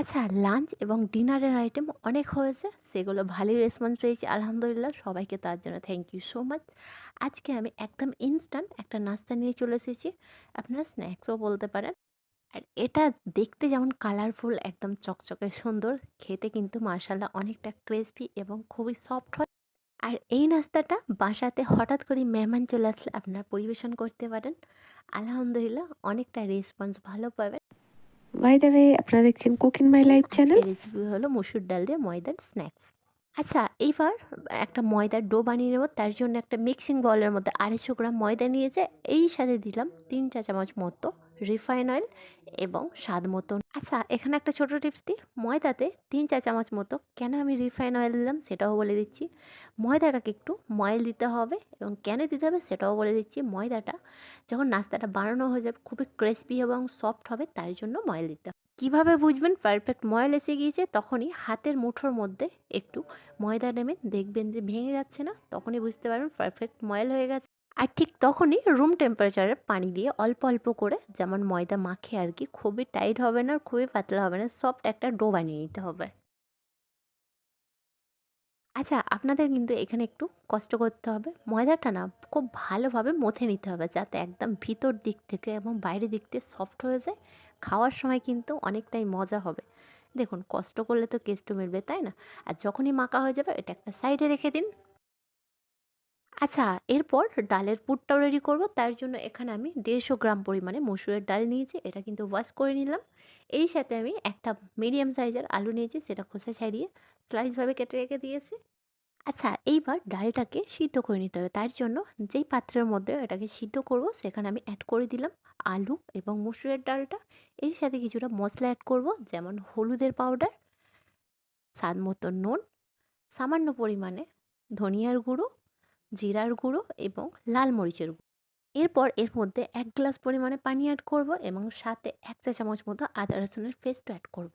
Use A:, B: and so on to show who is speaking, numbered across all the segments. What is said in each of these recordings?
A: আচ্ছা লাঞ্চ এবং ডিনারের আইটেম অনেক হয়েছে, সেগুলো ভালোই রেসপন্স পেয়েছি, আলহামদুলিল্লাহ, সবাইকে তার জন্য থ্যাংক ইউ সো মাচ আজকে আমি একদম ইনস্ট্যান্ট একটা নাস্তা নিয়ে চলে এসেছি, আপনারা স্ন্যাক্সও বলতে পারেন। আর এটা দেখতে যেমন কালারফুল একদম চকচকে সুন্দর, খেতে কিন্তু মার্শাল্লাহ অনেকটা ক্রিসপি এবং খুবই সফট হয়। আর এই নাস্তাটা বাসাতে হঠাৎ করে মেহমান চলে আসলে আপনারা পরিবেশন করতে পারেন। আলহামদুলিল্লাহ, অনেকটা রেসপন্স ভালো পাবেন।
B: বাই দ্য ওয়ে আপনারা দেখছেন cooking my life channel
A: recipe হলো মসুর ডাল দিয়ে ময়দার স্ন্যাক্স আচ্ছা এইবার একটা ময়দার ডো বানিয়ে নেব তার জন্য একটা মিক্সিং বলের মধ্যে আড়াইশো গ্রাম ময়দা নিয়েছে এই সাথে দিলাম তিন চা চামচ মতো রিফাইন অয়েল এবং স্বাদ মতন আচ্ছা এখানে একটা ছোটো টিপস দিই। ময়দাতে তিন চা চামচ মতো কেন আমি রিফাইন অয়েল দিলাম সেটাও বলে দিচ্ছি। ময়দাটাকে একটু ময়েল দিতে হবে এবং কেন দিতে হবে সেটাও বলে দিচ্ছি। ময়দাটা যখন নাস্তাটা বানানো হয়ে যাবে খুবই ক্রিসপি এবং সফট হবে তার জন্য ময়েল দিতে হবে। কীভাবে বুঝবেন? পারফেক্ট ময়েল এসে গিয়েছে, তখনই হাতের মুঠোর মধ্যে একটু ময়দা নেবেন। দেখবেন যে ভেঙে যাচ্ছে না, তখনই বুঝতে পারবেন পারফেক্ট ময়েল হয়ে গেছে। আর ঠিক তখনই রুম টেম্পারেচারে পানি দিয়ে অল্প অল্প করে যেমন ময়দা মাখে আর কি, খুবই টাইট হবে না, খুবই পাতলা হবে না সফট একটা ডো বানিয়ে নিতে হবে। আচ্ছা আপনাদের কিন্তু এখানে একটু কষ্ট করতে হবে। ময়দাটা না খুব ভালোভাবে মথে নিতে হবে যাতে একদম ভিতর দিক থেকে এবং বাইরের দিক থেকে সফট হয়ে যায়। খাওয়ার সময় কিন্তু অনেকটাই মজা হবে। দেখুন, কষ্ট করলে তো কেস্টও মিলবে তাই না? আর যখনই মাখা হয়ে যাবে, এটা একটা সাইডে রেখে দিন। আচ্ছা এরপর ডালের পুরটাও রেডি করব। তার জন্য এখানে আমি দেড়শো গ্রাম পরিমাণে মসুরের ডাল নিয়েছি। এটা কিন্তু ওয়াশ করে নিলাম। এই সাথে আমি একটা মিডিয়াম সাইজের আলু নিয়েছি, সেটা খোসা ছাড়িয়ে স্লাইসভাবে কেটে রেখে দিয়েছি। আচ্ছা এইবার ডালটাকে সিদ্ধ করে নিতে হবে। তার জন্য যেই পাত্রের মধ্যে এটাকে সিদ্ধ করব, সেখানে আমি অ্যাড করে দিলাম আলু এবং মসুরের ডালটা। এর সাথে কিছুটা মশলা অ্যাড করব, যেমন হলুদের পাউডার স্বাদ মতো নুন, সামান্য পরিমাণে ধনিয়ার গুঁড়ো জিরার গুঁড়ো এবং লাল মরিচের গুঁড়ো। এরপর এর মধ্যে এক গ্লাস পরিমাণে পানি অ্যাড করব এবং সাথে এক চা চামচ মতো আদা রসুনের পেস্ট অ্যাড করব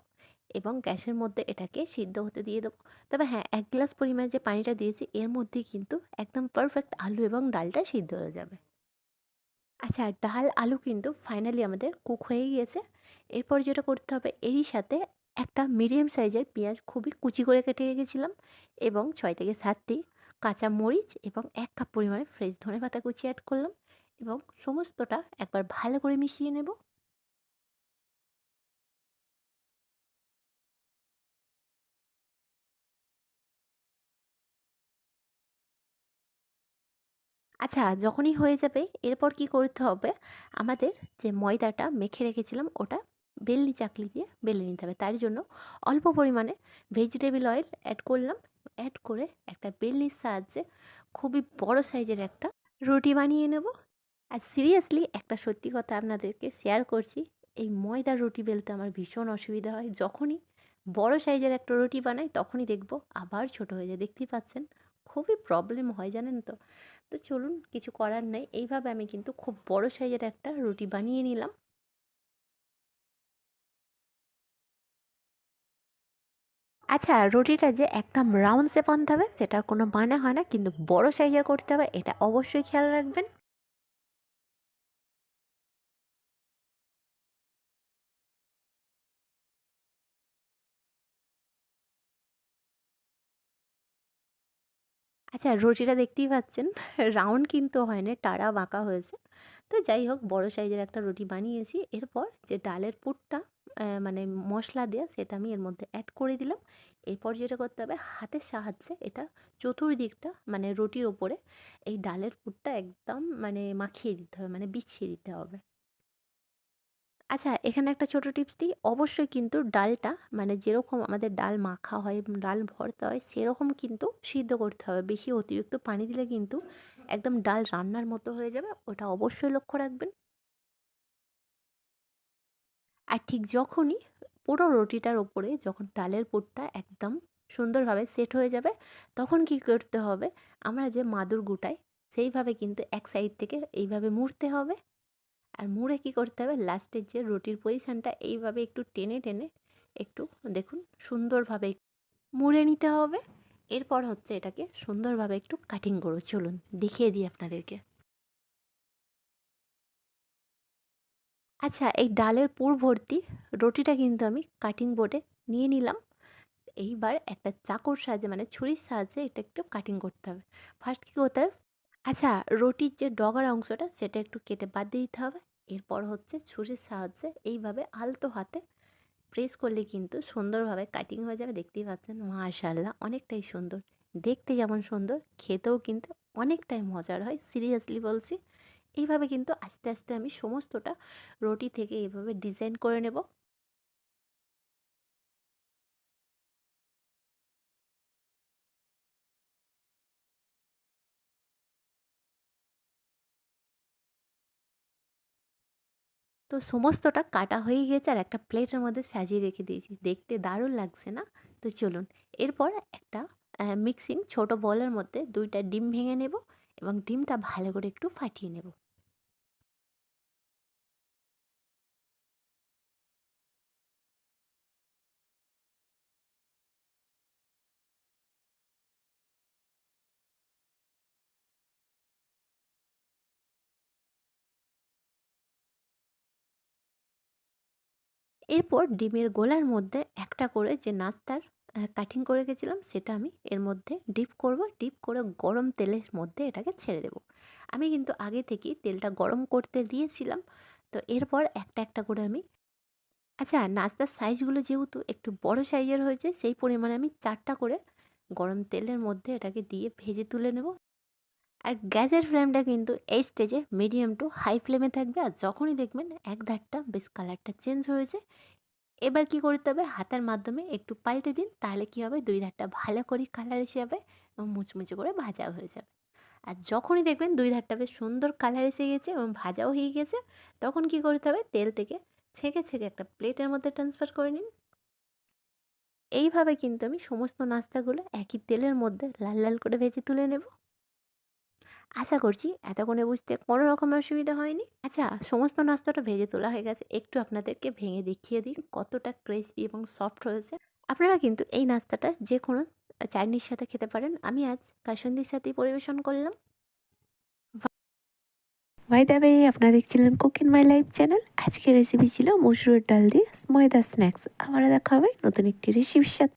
A: এবং গ্যাসের মধ্যে এটাকে সিদ্ধ হতে দিয়ে দেবো। তবে হ্যাঁ এক গ্লাস পরিমাণে যে পানিটা দিয়েছি, এর মধ্যে কিন্তু একদম পারফেক্ট আলু এবং ডালটা সিদ্ধ হয়ে যাবে। আচ্ছা ডাল, আলু কিন্তু ফাইনালি আমাদের কুক হয়ে গিয়েছে। এরপর যেটা করতে হবে, এরই সাথে একটা মিডিয়াম সাইজের পেঁয়াজ খুবই কুচি করে কেটে রেখেছিলাম এবং ছয় থেকে সাতটি কাঁচা মরিচ এবং এক কাপ পরিমাণে ফ্রেশ ধনে পাতা কুচি অ্যাড করলাম এবং সমস্তটা একবার ভালো করে মিশিয়ে নেব। আচ্ছা যখনই হয়ে যাবে, এরপর কি করতে হবে? আমাদের যে ময়দাটা মেখে রেখেছিলাম, ওটা বেলনি চাকলি দিয়ে বেলে নিতে হবে। তার জন্য অল্প পরিমাণে ভেজিটেবল অয়েল অ্যাড করলাম অ্যাড করে একটা বেলনির সাহায্যে খুবই বড় সাইজের একটা রুটি বানিয়ে নেব। আর সিরিয়াসলি একটা সত্যি কথা আপনাদেরকে শেয়ার করছি, এই ময়দার রুটি বেলতে আমার ভীষণ অসুবিধা হয়। যখনই বড় সাইজের একটা রুটি বানাই তখনই দেখব আবার ছোট হয়ে যায়। দেখতেই পাচ্ছেন, খুবই প্রবলেম হয় জানেন তো। তো চলুন, কিছু করার নেই। এইভাবে আমি কিন্তু খুব বড় সাইজের একটা রুটি বানিয়ে নিলাম। আচ্ছা রুটিটা যে একদম রাউন্ড শেপ আনতে হবে, সেটার কোনো মানে হয় না, কিন্তু বড় সাইজের করতে হবে, এটা অবশ্যই খেয়াল রাখবেন। আচ্ছা রুটিটা দেখতেই পাচ্ছেন রাউন্ড কিন্তু হয়নি, টাড়া বাঁকা হয়েছে। তো যাই হোক, বড় সাইজের একটা রুটি বানিয়েছি। এরপর যে ডালের পুরটা মানে মশলা দেওয়া সেটা আমি এর মধ্যে অ্যাড করে দিলাম। এরপর যেটা করতে হবে, হাতের সাহায্যে এটা চতুর্দিকটা মানে রুটির ওপরে, এই ডালের পুরটা একদম মানে মাখিয়ে দিতে হবে মানে বিছিয়ে দিতে হবে। আচ্ছা এখানে একটা ছোটো টিপস দিই। অবশ্যই কিন্তু ডালটা মানে যেরকম আমাদের ডাল মাখা হয় ডাল ভর্তা হয়, সেরকম কিন্তু সিদ্ধ করতে হবে। বেশি অতিরিক্ত পানি দিলে কিন্তু একদম ডাল রান্নার মতো হয়ে যাবে। ওটা অবশ্যই লক্ষ্য রাখবেন। আর ঠিক যখনই পুরো রুটিটার ওপরে যখন ডালের পুরটা একদম সুন্দরভাবে সেট হয়ে যাবে, তখন কি করতে হবে? আমরা যে মাদুর গুটাই, সেইভাবে কিন্তু এক সাইড থেকে এইভাবে মুড়তে হবে। আর মুড়ে কি করতে হবে? লাস্টের যে রুটির পজিশানটা এইভাবে একটু টেনে টেনে একটু দেখুন সুন্দরভাবে মুড়ে নিতে হবে। এরপর হচ্ছে এটাকে সুন্দরভাবে একটু কাটিং করো চলুন দেখিয়ে দিই আপনাদেরকে। আচ্ছা এই ডালের পুর ভর্তি রুটিটা কিন্তু আমি কাটিং বোর্ডে নিয়ে নিলাম। এইবার একটা চাকুর সাহায্যে মানে ছুরির সাহায্যে এটা একটু কাটিং করতে হবে। ফার্স্ট কী করতে হবে? আচ্ছা রুটির যে ডগার অংশটা সেটা একটু কেটে বাদ দিয়ে দিতে হবে। এরপর হচ্ছে ছুরির সাহায্যে এইভাবে আলতো হাতে প্রেস করলে কিন্তু সুন্দরভাবে কাটিং হয়ে যাবে। দেখতেই পাচ্ছেন মাশাল্লাহ অনেকটাই সুন্দর। দেখতে যেমন সুন্দর, খেতেও কিন্তু অনেকটাই মজার হয়, সিরিয়াসলি বলছি। এইভাবে কিন্তু আস্তে আস্তে আমি সমস্তটা রুটি থেকে এইভাবে ডিজাইন করে নেব। তো সমস্তটা কাটা হয়ে গেছে আর একটা প্লেটের মধ্যে সাজিয়ে রেখে দিয়েছি। দেখতে দারুণ লাগছে না? তো চলুন, এরপর একটা মিক্সিং ছোট বলের মধ্যে দুইটা ডিম ভেঙে নেব এবং ডিমটা ভালো করে একটু ফাটিয়ে নেব। এরপর ডিমের গোলার মধ্যে একটা করে যে নাস্তার কাটিং করে গেছিলাম সেটা আমি এর মধ্যে ডিপ করব। ডিপ করে গরম তেলের মধ্যে এটাকে ছেড়ে দেব। আমি কিন্তু আগে থেকেই তেলটা গরম করতে দিয়েছিলাম। তো এরপর একটা একটা করে আমি আচ্ছা নাস্তার সাইজগুলো যেহেতু একটু বড় সাইজের হয়েছে, সেই পরিমাণে আমি চারটা করে গরম তেলের মধ্যে এটাকে দিয়ে ভেজে তুলে নেব। আর গ্যাসের ফ্লেমটা কিন্তু এই স্টেজে মিডিয়াম টু হাই ফ্লেমে থাকবে। আর যখনই দেখবেন এক ধারটা বেশ কালারটা চেঞ্জ হয়েছে। এবার কি করতে হবে? হাতের মাধ্যমে একটু পাল্টে দিন, তাহলে কি হবে? দুই ধারটা ভালো করে কালার এসে যাবে এবং মুচমুচে করে ভাজা হয়ে যাবে। আর যখনই দেখবেন দুই ধারটা বেশ সুন্দর কালার এসে গেছে এবং ভাজাও হয়ে গেছে, তখন কি করতে হবে? তেল থেকে ছেঁকে ছেঁকে একটা প্লেটের মধ্যে ট্রান্সফার করে নিন। এইভাবে কিন্তু আমি সমস্ত নাস্তাগুলো একই তেলের মধ্যে লাল লাল করে ভেজে তুলে নেব। আশা করছি এতক্ষণে বুঝতে কোনো রকমের অসুবিধা হয়নি। আচ্ছা সমস্ত নাস্তাটা ভেজে তোলা হয়ে গেছে। একটু আপনাদেরকে ভেঙে দেখিয়ে দিই কতটা ক্রিসপি এবং সফট হয়েছে। আপনারা কিন্তু এই নাস্তাটা যে কোনো চাটনির সাথে খেতে পারেন। আমি আজ কাসন্দির সাথেই পরিবেশন করলাম।
B: ওয়ে আপনারা দেখছিলেন কুক মাই লাইফ চ্যানেল আজকের রেসিপি ছিল মসুরের ডাল দিয়ে ময়দা স্ন্যাক্স আবারও দেখা হবে নতুন একটি রেসিপির সাথে।